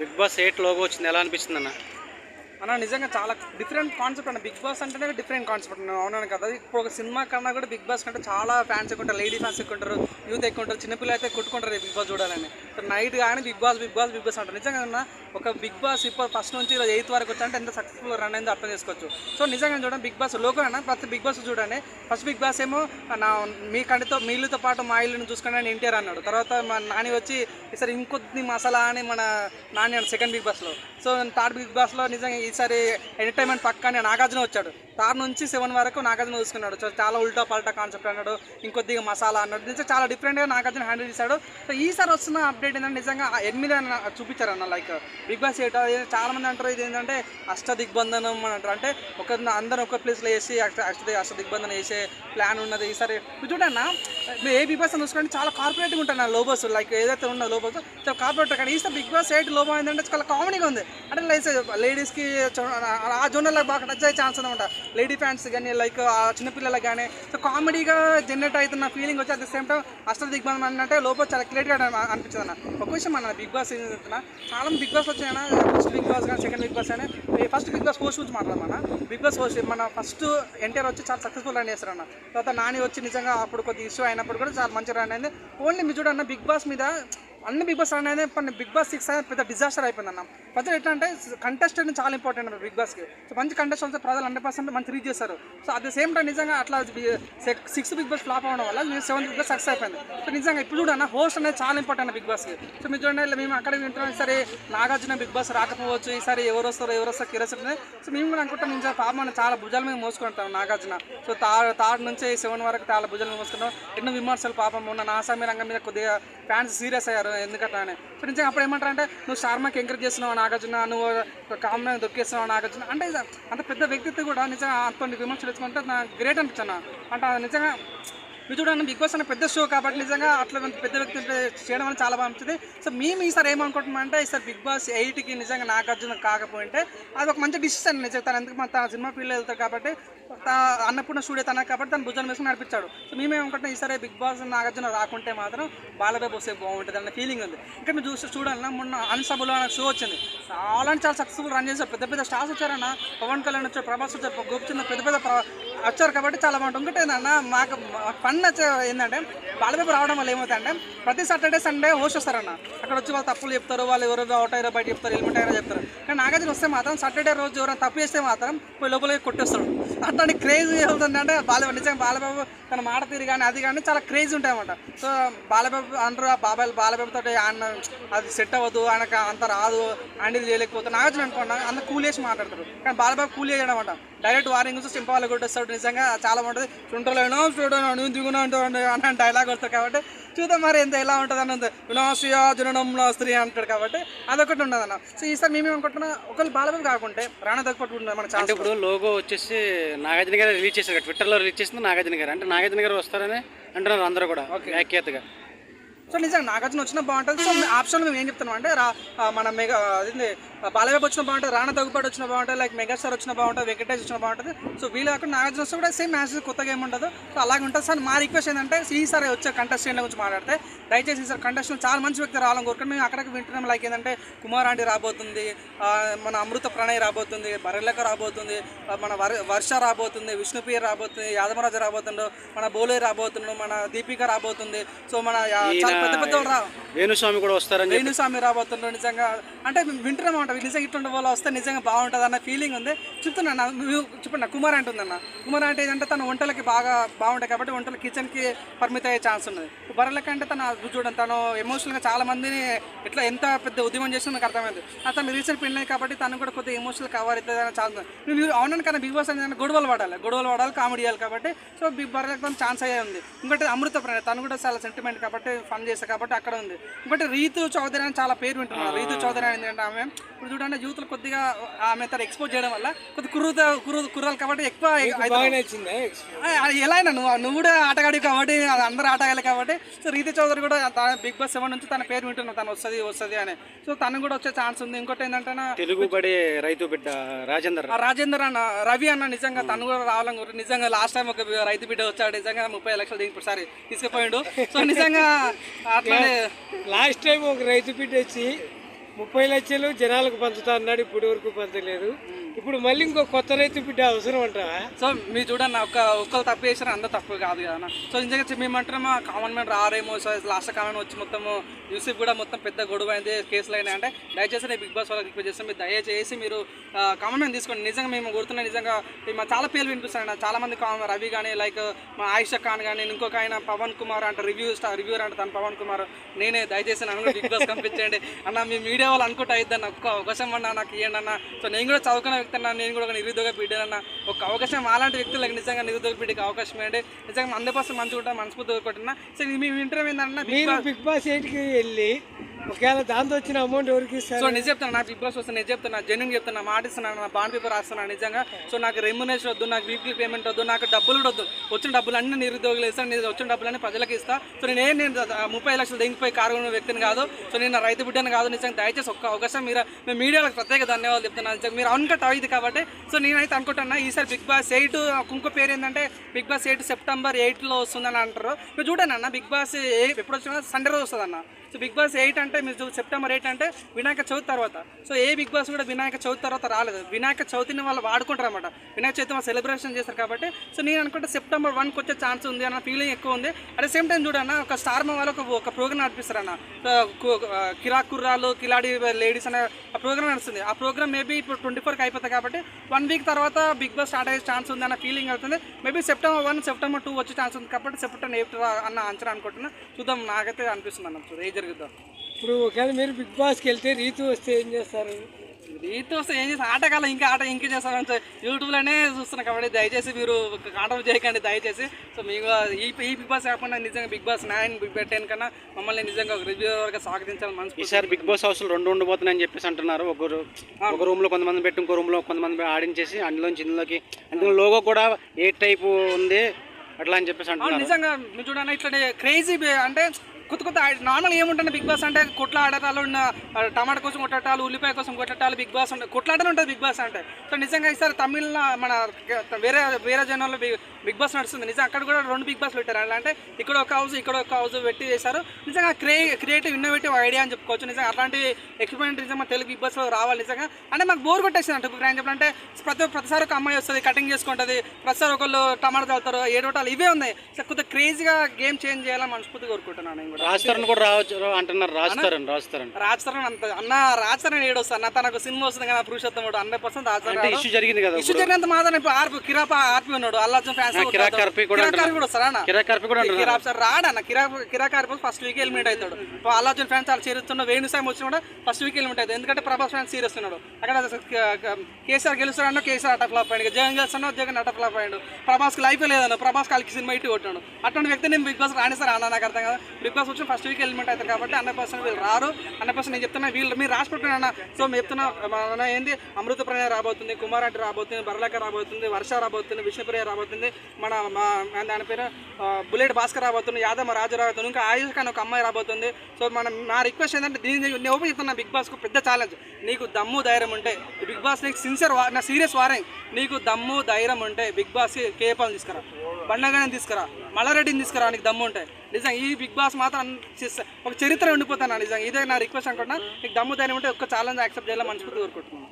Big boss eight logo వచ్చింది. ఎలా అనిపిస్తుంది అన్న? అన్న నిజంగా చాలా డిఫరెంట్ కాన్సెప్ట్ అన్న బిగ్ బాస్ అంటేనే డిఫరెంట్ కాన్సెప్ట్ అవునాను కదా ఇప్పుడు ఒక సినిమా కన్నా కూడా బిగ్ బాస్ కంటే చాలా ఫ్యాన్స్ ఎక్కువ ఉంటారు లేడీ ఫ్యాన్స్ ఎక్కువ ఉంటారు యూత్ ఎక్కువ ఉంటారు చిన్నపిల్లలు అయితే కొట్టుకుంటారు బిగ్ బాస్ చూడాలని నైట్ కానీ Bigg Boss Bigg Boss Bigg Boss అంటారు నిజంగా అన్న ఒక బిగ్ బాస్ ఇప్పుడు ఫస్ట్ నుంచి ఎయిత్ వరకు వచ్చా అంటే ఎంత సక్సెస్ఫుల్ రన్ అయిందో అర్థం చేసుకోవచ్చు సో నిజంగా చూడండి బిగ్ బాస్ లోకల్ అన్న ప్రతి బిగ్ బాస్ చూడండి ఫస్ట్ బిగ్ బాస్ ఏమో నా మీ కంటితో మీ ఇల్లుతో పాటు మా ఇల్లుని చూసుకుని అని ఎన్టీఆర్ అన్నాడు తర్వాత మా నాని వచ్చి ఈసారి ఇంకొద్ది మసాలా అని మన నాని సెకండ్ బిగ్ బాస్లో సో థర్డ్ బిగ్ బాస్లో నిజంగా ఈసారి ఎంటర్టైన్మెంట్ పక్కనే నాగార్జున వచ్చాడు. తార్ నుంచి సెవెన్ వరకు నాగార్జున చూసుకున్నాడు. సో చాలా ఉల్టా పల్టా కాన్సెప్ట్ అన్నాడు. ఇంకొద్దిగా మసాలా అన్నాడు. నిజంగా చాలా డిఫరెంట్గా నాగార్జున హ్యాండిల్ చేశాడు. సో ఈసారి వస్తున్న అప్డేట్ ఏంటంటే నిజంగా ఎనిమిది అని చూపించారు అన్న లైక్ బిగ్ బాస్ ఎయిట్ చాలా మంది అంటారు ఇది ఏంటంటే అష్ట దిగ్బంధనం అని అంటారు. అంటే ఒక అందరం ఒక ప్లేస్లో వేసి అష్ట అష్ట దిగ్బంధనం వేసే ప్లాన్ ఉన్నది ఈసారి. చూడన్నా మీరు ఏ బిగ్ బాస్ అని చూసుకోండి చాలా కార్పొరేట్గా ఉంటాను నా లోబోస్ లైక్ ఏదైతే ఉన్న లోబోస్ చాలా కార్పొరేట్ కానీ ఈసారి బిగ్ బాస్ ఎయిట్ లోబో ఏంటంటే చాలా కామెడీగా ఉంది. అంటే లైక్ లేడీస్కి ఆ జోనర్లో బాగా టచ్ అయ్యే ఛాన్స్ అనమాట లేడీ ఫ్యాన్స్ కానీ లైక్ చిన్నపిల్లలకు కానీ సో కామెడీగా జనరేట్ అవుతున్న ఫీలింగ్ వచ్చి అట్ ద సేమ్ టైం అష్ట దిగ్బంధం అంటే లోపల చాలా క్లియర్గా అనిపించింది అన్న ఒక విషయం అన్న బిగ్ బాస్ సీజన్ చెప్తున్నా చాలా బిగ్ బాస్ వచ్చాయన ఫస్ట్ బిగ్ బాస్ కానీ సెకండ్ బిగ్ బాస్ కానీ ఫస్ట్ బిగ్ బాస్ హోస్ట్ గురించి మాట్లాడమన్న బిగ్ బాస్ హోస్ట్ మన ఫస్ట్ ఎన్టీఆర్ వచ్చి చాలా సక్సెస్ఫుల్ రన్ చేస్తారన్న తర్వాత నాని వచ్చి నిజంగా అప్పుడు కొద్ది ఇష్యూ అయినప్పుడు కూడా చాలా మంచి రన్ అయింది. ఓన్లీ మీరు చూడన్న బిగ్ బాస్ మీద అన్ని బిగ్ బాస్ రన్ అనేది పని బిగ్ బాస్ సిక్స్ అనేది పెద్ద డిజాస్టర్ అయిపోయింది అన్న ప్రజలు ఎట్లా అంటే కంటెస్టెంట్ చాలా ఇంపార్టెంట్ అన్నమాట బిగ్ బాస్కి సో మంచి కంటెస్టెంట్ ప్రజలు హండ్రెడ్ పర్సెంట్ మంచి రీచ్ చేస్తారు. So at the same time నిజంగా అట్లా సిక్స్ బిగ్ బాస్ ఫ్లాప్ అవ్వడం వల్ల మీరు సెవెంత్ బిగ్ బాస్ సక్సెస్ అయిపోయింది. సో నిజంగా ఇప్పుడు చూడన్న హోస్ట్ అనేది చాలా ఇంపార్టెంట్ బిగ్ బాస్కి సో మీరు చూడండి మేము అక్కడ వింటున్నాం సరే నాగార్జున బిగ్ బాస్ రాకపోవచ్చు ఈసారి ఎవరు వస్తారో ఎవరు వస్తారో క్యూరియాసిటీ సో మేము కూడా అనుకుంటాం నిజంగా పాపం చాలా భుజాల మీద మోసుకుంటాం నాగార్జున. సో తాడు తాడు నుంచి సెవెన్ వరకు చాలా భుజాల మీద మోసుకుంటాం. ఎన్నో విమర్శలు పాపం ఉన్న నాసామి రంగం మీద కొద్దిగా ఫ్యాన్స్ సీరియస్ అయ్యారు ఎందుకంటే సో నిజంగా అప్పుడు ఏమంటారంటే నువ్వు శర్మకి ఎంకరేజ్ చేస్తున్నావు నాగార్జున నువ్వు కామన్ దొక్కేస్తున్నావు నాగార్జున. అంటే అంత పెద్ద వ్యక్తిత్వం కూడా నిజంగా అంత విమర్శలు తెచ్చుకుంటే నాకు గ్రేట్ అనిపించాను అంటే నిజంగా మీరు చూడండి బిగ్ బాస్ అనే పెద్ద షో కాబట్టి నిజంగా అట్లా పెద్ద వ్యక్తి చేయడం వల్ల చాలా బాగా సో మేము ఈసారి ఏమనుకుంటున్నాం అంటే ఈసారి బిగ్ బాస్ ఎయిట్కి నిజంగా నాగార్జున కాకపోయింటే అది ఒక మంచి డిసిషన్ నిజంగా తను ఎందుకు తన సినిమా ఫీల్డ్ వెళ్తారు కాబట్టి అన్నపూర్ణ స్టూడియో తన కాబట్టి తను భుజాన్ని వేసుకుని నడిపించాడు. సో మేమేమనుకుంటున్నాం ఈసారి బిగ్ బాస్ నాగార్జున రాకుంటే మాత్రం బాలబాబు వస్తే బాగుంటుంది అనే ఫీలింగ్ ఉంది. ఇంకా మీరు చూస్తే చూడాలన్నా మొన్న అన్సబుల్ అనే షో వచ్చింది. చాలా అంటే చాలా సక్సెస్ఫుల్ రన్ చేశారు. పెద్ద పెద్ద స్టార్స్ వచ్చారన్న పవన్ కళ్యాణ్ వచ్చారు ప్రభాస్ వచ్చారు గోపిచంద్ర పెద్ద పెద్ద వచ్చారు కాబట్టి చాలా బాగుంటుంది ఇంకోటి ఏంటన్నా మాకు ఫన్ వచ్చే ఏంటంటే బాలపేపర్ రావడం వల్ల ఏమవుతుందంటే ప్రతి సాటర్డే సండే హోస్ట్ వస్తారన్న. అక్కడ వచ్చి వాళ్ళు తప్పులు చెప్తారు వాళ్ళు ఎవరో అవుట్ అయ్యారో బయట చెప్తారు హెల్మెట్ అయ్యారో చెప్తారు. కానీ నాగార్జున వస్తే మాత్రం సాటర్డే రోజు ఎవరైనా తప్పు చేస్తే మాత్రం పోయి లోపలికి కొట్టేస్తాడు. అట్లాంటి క్రేజ్ అవుతుందంటే బాలబాబు నిజంగా బాలబాబు తన మాట తీరు కానీ అది కానీ చాలా క్రేజ్ ఉంటాయన్నమాట. సో బాలబాబు అంటారు ఆ బాబాయ్ బాలబాబుతో ఆయన అది సెట్ అవ్వదు ఆయనకు అంత రాదు అండి చేయలేకపోతే నాగార్జున అనుకోండి అంత కూల్ చేసి మాట్లాడతారు కానీ బాలబాబు కూల్ చేయడం అంట డైరెక్ట్ వారింగ్ చూసి సింపల్ కొట్టేస్తాడు కొట్టేస్తాడు నిజంగా చాలా బాగుంటుంది. చుంటలేనో చూడను నువ్వు దిగునా అని డైలాగ్ వస్తుంది కాబట్టి చూద్దాం మరి ఎంత ఎలా ఉంటుంది అని ఉంది వినాశయ జననం స్త్రీ అంటాడు కాబట్టి అదొకటి ఉండదు అన్న సో ఈసారి మేము అనుకుంటున్నా ఒకళ్ళు బాలబాబు కాకుంటే రాణా దగ్గర మన అంటే ఇప్పుడు లోగో వచ్చేసి నాగార్జున గారు రిలీజ్ చేశారు ట్విట్టర్లో రిలీజ్ చేసింది నాగార్జున గారు. అంటే నాగార్జున గారు వస్తారని అంటున్నారు అందరూ కూడా వ్యాఖ్యాతగా. సో నిజంగా నాగార్జున వచ్చినా బాగుంటుంది. సో ఆప్షన్ మేము ఏం చెప్తున్నాం అంటే మన మెగా అదేంటి బాలబాబు వచ్చిన బాగుంటుంది రాణా దగ్గుపాటు వచ్చిన బాగుంటుంది లైక్ మెగాస్టార్ వచ్చిన బాగుంటుంది వెంకటేష్ వచ్చిన బాగుంటుంది. సో వీళ్ళు కాకుండా నాగార్జున వస్తే కూడా సేమ్ మ్యాచెస్ కొత్తగా ఏమి ఉండదు. సో అలాగే ఉంటుంది. సార్ మా రిక్వెస్ట్ ఏంటంటే ఈసారి వచ్చే కంటెస్టెంట్ల గురించి మాట్లాడితే దయచేసి ఈసారి కంటెస్టెంట్ చాలా మంచి వ్యక్తి రావాలని కోరుకుంటే మేము అక్కడికి వింటున్నాం లైక్ ఏంటంటే కుమార్ ఆంటీ రాబోతుంది మన అమృత ప్రణయ్ రాబోతుంది బరెల్లక రాబోతుంది మన వర్ వర్ష రాబోతుంది విష్ణుప్రియ రాబోతుంది యాదవరాజు రాబోతుండు మన బోలే రాబోతుండు మన దీపిక రాబోతుంది. సో మన చాలా పెద్ద పెద్ద వేణుస్వామి కూడా వస్తారని చెప్పి వేణుస్వామి రాబోతుండ్రు నిజంగా. అంటే మేము వింటున్నాం అంట నిజంగా ఇటువంటి వాళ్ళు వస్తే నిజంగా బాగుంటుంది అన్న ఫీలింగ్ ఉంది. చెప్తున్నా చెప్పండి నా కుమార్ అంటుందన్న. కుమార్ అంటే ఏంటంటే తన వంటలకి బాగా బాగుంటాయి కాబట్టి వంటలు కిచెన్కి పరిమిత అయ్యే ఛాన్స్ ఉన్నది. బర్రెల అంటే తన చూడండి తను ఎమోషనల్గా చాలా మందిని ఎట్లా ఎంత పెద్ద ఉద్యమం చేస్తుందో నాకు అర్థమైంది. ఆ తను రీసెంట్ పెళ్ళి కాబట్టి తను కూడా కొద్దిగా ఎమోషనల్ కవర్ అవుతుంది అని ఛాన్స్ ఉంది మీరు అవునని కానీ బిగ్ బాస్ అనేది గొడవలు పడాలి. గొడవలు పడాలి కామెడీ చేయాలి కాబట్టి సో బిగ్ బర్రెలకు తను ఛాన్స్ అయ్యే ఉంది. ఇంకోటి అమృత ప్రణయ్ తను కూడా చాలా సెంటిమెంట్ కాబట్టి ఫన్ చేస్తా కాబట్టి అక్కడ ఉంది. ఇంకోటి రీతు చౌదరి అని చాలా పేరు వింటున్నాను. రీతు చౌదరి అని ఏంటంటే ఆమె ఇప్పుడు చూడండి యూత్లు కొద్దిగా ఆమె తను ఎక్స్పోజ్ చేయడం వల్ల కొద్ది కుర్రత కుర్ర కుర్రాలు కాబట్టి ఎక్కువ ఎలా అయినా నువ్వు నువ్వు కూడా ఆటగాడి కాబట్టి అది అందరూ ఆటగాలి కాబట్టి సో రీతి చౌదరి కూడా బిగ్ బాస్ సెవెన్ నుంచి తన పేరు వింటున్నాను తను వస్తుంది వస్తుంది అని. సో తను కూడా వచ్చే ఛాన్స్ ఉంది. ఇంకోటి ఏంటంటే తెలుగు బడి రైతు బిడ్డ రాజేందర్ రాజేందర్ అన్న రవి అన్న నిజంగా తను కూడా రావాలని నిజంగా లాస్ట్ టైం ఒక రైతు బిడ్డ వచ్చాడు నిజంగా ముప్పై లక్షలు దీనికి సారి తీసుకుపోయిండు. సో నిజంగా అట్లానే లాస్ట్ టైం ఒక రైతు బిడ్డ వచ్చి ముప్పై లక్షలు జనాలకు పంచుతా అన్నాడు ఇప్పటి వరకు పంచలేదు. ఇప్పుడు మళ్ళీ ఇంకో కొత్త రైతు బిడ్డ అవసరం అంటావా? సో మీరు చూడండి ఒక్క ఒక్కరు తప్పు చేసినా అందరూ తప్పు కాదు కదా సో నిజంగా చెప్పి మేమంటున్నాము కామన్ మ్యాన్ రారేమో సో లాస్ట్ కామన్ వచ్చి మొత్తము యూసఫ్ కూడా మొత్తం పెద్ద గొడవ అయింది కేసులు అయినా అంటే దయచేసి నేను బిగ్ బాస్ వాళ్ళకి రిక్వెస్ట్ చేస్తాను. మీరు దయచేసి మీరు కామన్ మ్యాన్ తీసుకోండి. నిజంగా మేము కోరుతున్నాం నిజంగా మా చాలా పేర్లు వినిపిస్తాను చాలా మంది కామన్ రవి కానీ లైక్ మా ఆయిషా ఖాన్ కానీ ఇంకొక ఆయన పవన్ కుమార్ అంటే రివ్యూ స్టార్ రివ్యూర్ అంటే తను పవన్ కుమార్. నేనే దయచేసి నన్ను బిగ్ బాస్ పంపించండి. అన్న మీ మీడియా వాళ్ళు అనుకుంటే అయిద్ది అన్న ఒక్క అవకాశం అన్న నాకు ఇవ్వండి అన్న. సో నేను కూడా చదువుకున్న వ్యక్తి అన్న నేను కూడా ఒక నిరుద్యోగ బిడ్డనన్న ఒక అవకాశం అలాంటి వ్యక్తులకు నిజంగా నిరుద్యోగ బిడ్డకి అవకాశం ఇవ్వండి నిజంగా మంది కోసం మంచిగా ఉంటాం మనస్ఫూర్తిగా కొట్టిన సో మీ ఇంటర్వ్యూ ఏంటన్నా బిగ్ మీరు బాస్ బిగ్ బాస్ ఎయిట్కి వెళ్ళి ఒకవేళ దాంతో వచ్చిన అమౌంట్ ఎవరికి సో నేను చెప్తాను నా బిగ్ బాస్ వస్తే నేను చెప్తున్నా జెన్యున్ చెప్తున్నా మాట ఇస్తున్నాను నా బాండ్ పేపర్ రాస్తున్నాను నిజంగా. సో నాకు రెమ్యునేషన్ వద్దు నాకు వీక్లీ పేమెంట్ వద్దు నాకు డబ్బులు కూడా వద్దు. వచ్చిన డబ్బులు అన్ని నిరుద్యోగులు ఇస్తాను నేను వచ్చిన డబ్బులన్నీ ప్రజలకు ఇస్తా. సో నేను ఏం నేను ముప్పై లక్షలు దిగిపోయి కారు వ్యక్తిని కాదు. సో నేను రైతు బిడ్డను కాదు నిజంగా దయచేసి ఒక్క అవకాశం మీరు మేము మీడియాలకు ప్రత్యేక ధన్యవాదాలు చెప్తున్నాను నిజంగా. మీరు అన్కట్ అయింది కాబట్టి సో నేనైతే అనుకుంటున్నా ఈసారి బిగ్ బాస్ ఎయిట్ ఇంకో పేరు ఏంటంటే బిగ్ బాస్ ఎయిట్ సెప్టెంబర్ ఎయిట్లో వస్తుందని అంటారు. మీరు చూడండి అన్న బిగ్ బాస్ ఏ- ఎప్పుడు వచ్చినా సండే రోజు వస్తుంది అన్న సో బిగ్ బాస్ ఎయిట్ అంటే మీరు సెప్టెంబర్ ఎయిట్ అంటే వినాయక చవితి తర్వాత. సో ఏ బిగ్ బాస్ కూడా వినాయక చవితి తర్వాత రాలేదు. వినాయక చవితిని వాళ్ళు వాడుకుంటారు అనమాట వినాయక చవితి వాళ్ళు సెలబ్రేషన్ చేస్తారు కాబట్టి సో నేను అనుకుంటే సెప్టెంబర్ వన్కి వచ్చే ఛాన్స్ ఉంది అన్న ఫీలింగ్ ఎక్కువ ఉంది. అట్ ద సేమ్ టైం చూడన్న ఒక స్టార్ మా వాళ్ళు ఒక ప్రోగ్రామ్ నడిపిస్తారన్న అన్న. కుర్రాలు కిలాడి లేడీస్ అనే ఆ ప్రోగ్రామ్ నడుస్తుంది. ఆ ప్రోగ్రామ్ మేబీ ఇప్పుడు ట్వంటీ ఫోర్కి అయిపోతుంది కాబట్టి వన్ వీక్ తర్వాత బిగ్ బాస్ స్టార్ట్ అయ్యే ఛాన్స్ ఉంది అన్న ఫీలింగ్ అవుతుంది. Maybe September one September two వచ్చే ఛాన్స్ ఉంది కాబట్టి సెప్టెంబర్ ఎయిట్ అన్న అంచనా అనుకుంటున్నా. చూద్దాం నాకైతే అనిపిస్తుంది అన్న. చూద్దాం ఏ జరుగుతుందో ఇప్పుడు ఒకవేళ మీరు బిగ్ బాస్కి వెళ్తే రీతు వస్తే ఏం చేస్తారు? రీతి వస్తే ఏం చేసి ఆటకాలం ఇంకా ఆట ఇంకే చేస్తామని సో యూట్యూబ్లోనే చూస్తున్నాం కాబట్టి దయచేసి మీరు కాంటాక్ట్ చేయకండి దయచేసి. సో మీకు ఈ ఈ బిగ్ బాస్ కాకుండా నిజంగా Bigg Boss nine Bigg Boss ten కన్నా మమ్మల్ని నిజంగా ఒక రివ్యూవర్గా స్వాగతించాలని మనసు ఈసారి బిగ్ బాస్ హౌస్లు రెండు ఉండబోతున్నాయని చెప్పేసి అంటున్నారు. ఒకరు ఒక రూమ్లో కొంతమంది పెట్టి ఇంకో రూమ్లో కొంతమంది ఆడించేసి అందులోంచి ఇందులోకి అందులో లోగో కూడా ఏ టైపు ఉంది అట్లా అని చెప్పేసి అంటున్నారు. నిజంగా మీరు చూడండి ఇట్లా క్రేజీ అంటే కొత్త కొత్త నార్మల్ ఏముంటుంది బిగ్ బాస్ అంటే కొట్ల ఆడటాలు ఉన్న టమాటా కోసం కొట్టటాలు ఉల్లిపాయ కోసం కొట్టటాలు బిగ్ బాస్ ఉంటాయి కొట్లాటనే ఉంటుంది బిగ్ బాస్ అంటే. సో నిజంగా ఈసారి తమిళ మన వేరే వేరే జనాల్లో బిగ్ బాస్ నడుస్తుంది. నిజంగా అక్కడ కూడా రెండు బిగ్ బాస్ పెట్టారు. అలా అంటే ఇక్కడ ఒక హౌస్ ఇక్కడ ఒక హౌస్ పెట్టి చేశారు. నిజంగా క్రే క్రియేటివ్ ఇన్నోవేటివ్ ఐడియా అని చెప్పుకోవచ్చు. నిజంగా అలాంటి ఎక్స్పెరిమెంట్ నిజంగా తెలుగు బిగ్ బాస్లో రావాలి నిజంగా. అంటే మాకు బోర్ కొట్టేసింది అంటే ఇప్పుడు చెప్పాలంటే ప్రతి ప్రతిసారి ఒక అమ్మాయి వస్తుంది కటింగ్ చేసుకుంటుంది. ప్రతిసారి ఒకళ్ళు టమాటా చల్లుతారు ఏడోటాలు ఇవే ఉన్నాయి. సో కొద్దిగా క్రేజీగా గేమ్ చేంజ్ చేయాలని మనస్ఫూర్తి కోరుకుంటున్నాను నేను కూడా రాజ్ తరుణ్ కూడా రావచ్చు అంటున్నారు రాజ్ తరుణ్ రాజ్ తరుణ్ రాజ్ తరుణ్ అంత అన్న రాజ్ తరుణ్ ఏడొస్తా అన్న తనకు సినిమా వస్తుంది కదా పురుషోత్తముడు హండ్రెడ్ పర్సెంట్ రాజ్ అంటే తరుణ్ ఇష్యూ జరిగింది కదా ఇష్యూ జరిగినంత మాత్రం ఇప్పుడు ఆర్పి కిరాప ఆర్పి ఉన్నాడు. అల్లాజన్ ఫ్యాన్స్ కిరాక్ కార్పి కూడా కూడా వస్తారా అన్న? కిరాక్ కార్పి కూడా కిరాక్ సార్ రాడన్న కిరాక్ ఫస్ట్ వీక్ ఎలిమినేట్ అవుతాడు. ఇప్పుడు అల్లాజన్ ఫ్యాన్స్ చాలా చేరుతున్న వేణుసాయం వచ్చిన కూడా ఫస్ట్ వీక్ ఎలిమినేట్ అవుతుంది ఎందుకంటే ప్రభాస్ ఫ్యాన్స్ సీరియస్ ఉన్నాడు. అక్కడ కేసీఆర్ గెలుస్తాడన్న కేసీఆర్ అట ఫ్లాప్ అయ్యాడు. జగన్ గెలుస్తున్నా జగన్ అట ఫ్లాప్ అయ్యాడు. ప్రభాస్కి లైఫ్ లేదన్న. ప్రభాస్ కాలికి సినిమా ఇట్టి కొట్టాడు. అటువంటి వ్యక్తి నేను బిగ్ బాస్ రాణిస్తారు అన్న? నాకు అర్థం కదా. బిగ్ బాస్ వచ్చిన ఫస్ట్ వీక్ ఎలిమెంట్ అవుతారు కాబట్టి హండ్రెడ్ పర్సెంట్ వీళ్ళు రారు. హండ్రెడ్ పర్సెంట్ నేను చెప్తున్నా వీళ్ళు మీరు రాసి పెట్టుకున్నా సో మేము చెప్తున్నా మన ఏంది? అమృత ప్రణయ రాబోతుంది కుమారాటి రాబోతుంది బరలేక రాబోతుంది వర్ష రాబోతుంది విష్ణుప్రియ రాబోతుంది మన మా- దాని పేరు బుల్లెట్ భాస్కర్ రాబోతుంది యాదమ్మ రాజు రాబోతుంది ఇంకా ఆయుష్ ఖాన్ ఒక అమ్మాయి రాబోతుంది. సో మనం నా రిక్వెస్ట్ ఏంటంటే దీని నేను ఓపెన్ చెప్తున్నా బిగ్ బాస్కు పెద్ద ఛాలెంజ్ నీకు దమ్ము ధైర్యం ఉంటే బిగ్ బాస్ నీకు సిన్సియర్ నా సీరియస్ వారింగ్ నీకు దమ్ము ధైర్యం ఉంటే బిగ్ బాస్కి కేపాలు తీసుకురా. బండగానే తీసుకురా. మల్లారెడ్డిని తీసుకురా నీకు దమ్ము ఉంటాయి నిజంగా ఈ బిగ్ బాస్ మాత్రం ఒక చరిత్ర ఉండిపోతాను నిజంగా? ఇదే నా రిక్వెస్ట్ అనుకుంటున్నా. నీకు దమ్ము ధైర్యం ఉంటే ఒక్క ఛాలెంజ్ యాక్సెప్ట్ చేయాలని మనస్ఫూర్తి కోరుకుంటున్నాను.